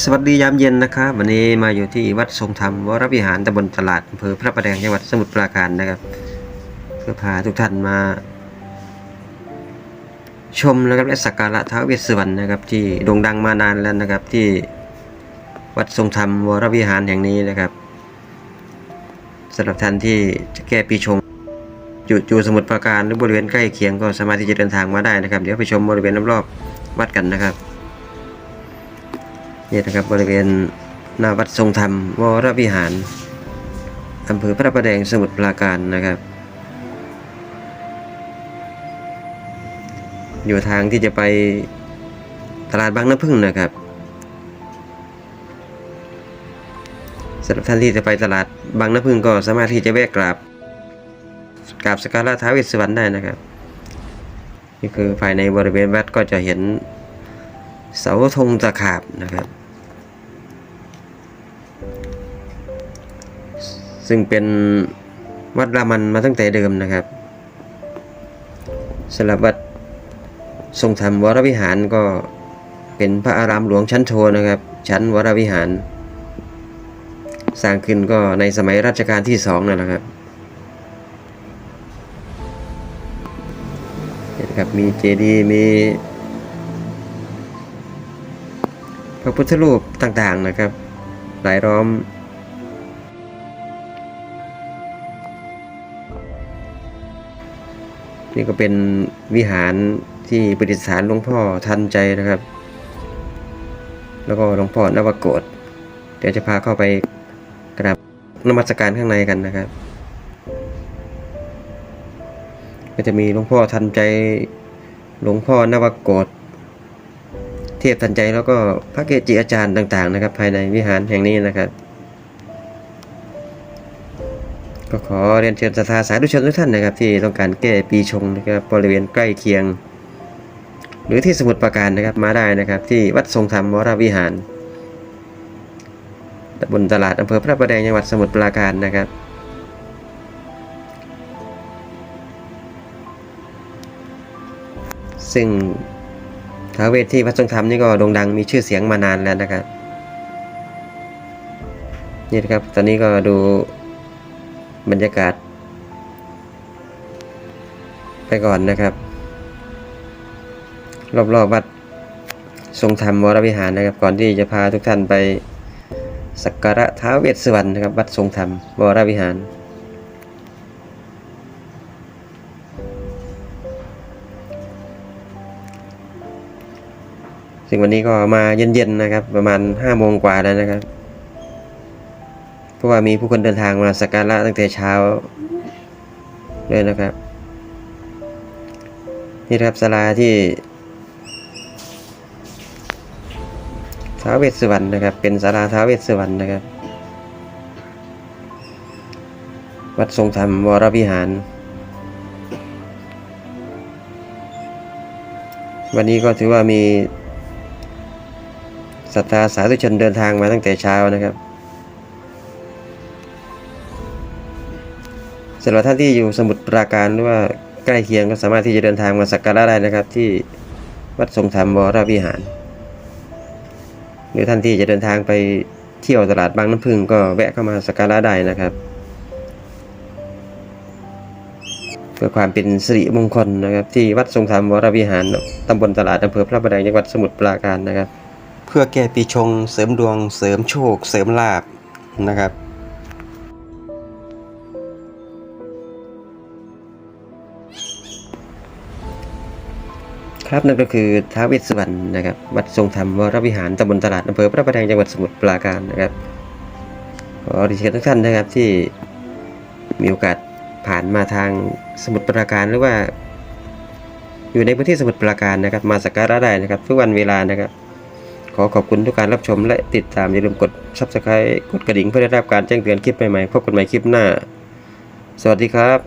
สวัสดียามเย็นนะครับวันนี้มาอยู่ที่วัดทรงธรรมวรวิหารตำบลตลาดอำเภอพระประแดงจังหวัดสมุทรปราการนะครับเพื่อพาทุกท่านมา ชมนะครับและสักการะท้าวเวสสุวรรณนะครับ ที่โด่งดังมานานแล้วนะครับที่วัดทรงธรรมวรวิหารแห่งนี้นะครับสำหรับท่านที่จะแก้ปีชงอยู่อยู่สมุทรปราการหรือบริเวณใกล้เคียงก็สามารถที่จะเดินทางมาได้นะครับ เดี๋ยวไปชมบริเวณรอบๆวัดกันนะครับ นี่นะครับบริเวณหน้าวัดทรงธรรมวรวิหารอำเภอพระประแดงสมุทรปราการนะครับ อยู่ทางที่จะไปตลาดบางน้ำพึ่งนะครับสำหรับท่านที่จะไปตลาดบางน้ำพึ่งก็สามารถที่จะแวะกราบกราบสกการะท้าวเวสสุวรรณได้นะครับ นี่คือภายในบริเวณวัดก็จะเห็นเสาธงตะขาบนะครับ ซึ่งเป็นวัดรามันมาตั้งแต่เดิมนะครับสำหรับวัดทรงธรรมวรวิหารก็เป็นพระอารามหลวงชั้นโทนะครับ ชั้นวรวิหาร สร้างขึ้นก็ในสมัยรัชกาลที่สองนั่นแหละครับเห็นครับมีเจดีย์มีพระพุทธรูปต่างๆนะครับ หลายล้อม นี่ก็เป็นวิหารที่ประดิษฐานหลวงพ่อทันใจนะครับ แล้วก็หลวงพ่อนวโกฏเดี๋ยวจะพาเข้าไปกราบนมัสการข้างในกันนะครับ ก็จะมีหลวงพ่อทันใจ หลวงพ่อนวโกฏ เทพทันใจแล้วก็พระเกจิอาจารย์ต่าง ๆ นะครับ ภายในวิหารแห่งนี้นะครับ ก็ขอเรียนเชิญศรัทธาสาธุชนทุกท่านนะครับ ที่ต้องการแก้ปีชงนะครับบริเวณใกล้เคียง หรือที่สมุทรปราการนะครับมาได้นะครับ ที่วัดทรงธรรมวรวิหารตำบลตลาดอำเภอพระประแดงจังหวัดสมุทรปราการนะครับซึ่ง ท้าเวทที่วัดทรงธรรมนี่ก็โด่งดังมีชื่อเสียงมานานแล้วนะครับนี่นะครับ ตอนนี้ก็ดูบรรยากาศ ไปก่อนนะครับ รอบๆวัดทรงธรรมวรวิหารนะครับ ก่อนที่จะพาทุกท่านไปสักการะท้าเวสสวรรณนะครับวัดทรงธรรมวรวิหาร ซึ่งวันนี้ก็มาเย็นๆนะครับ ประมาณห้าโมงกว่าแล้วนะครับ เพราะว่ามีผู้คนเดินทางมาสักการะตั้งแต่เช้าเลยนะครับ นี่ครับศาลาที่ท้าวเวสสุวรรณนะครับ เป็นศาลาท้าวเวสสุวรรณนะครับ วัดทรงธรรมวรวิหาร วันนี้ก็ถือว่ามี ศรัทธาสาธุชนเดินทางมาตั้งแต่เช้านะครับสำหรับท่านที่อยู่สมุทรปราการหรือว่าใกล้เคียงก็สามารถที่จะเดินทางมาสักการะได้นะครับ ที่วัดทรงธรรมวรวิหาร หรือท่านที่จะเดินทางไปเที่ยวตลาดบางน้ำพึ่งก็แวะเข้ามาสักการะได้นะครับเพื่อความเป็นสิริมงคลนะครับ ที่วัดทรงธรรมวรวิหารตำบลตลาดอำเภอพระประแดงจังหวัดสมุทรปราการนะครับ พื่อแก้ปีชงเสริมดวงเสริมโชค เสริมลาบนะครับ ครับนั่นก็คือท้าวเวสสุวรรณนะครับ วัดทรงธรรมวรวิหารตำบลตลาดอำเภอพระประแดงจังหวัดสมุทรปราการนะครับขอรียนเชิญทุกท่านนะครับที่มีโอกาสผ่านมาทางสมุทรปราการหรือว่า อยู่ในพื้นที่สมุทรปราการนะครับ มาสักการะได้นะครับ ทุกวันเวลานะครับ ขอขอบคุณทุกการรับชมและติดตามอย่าลืมกด subscribe กดกระดิ่งเพื่อได้รับการแจ้งเตือนคลิปใหม่ๆพบกันใหม่คลิปหน้า สวัสดีครับ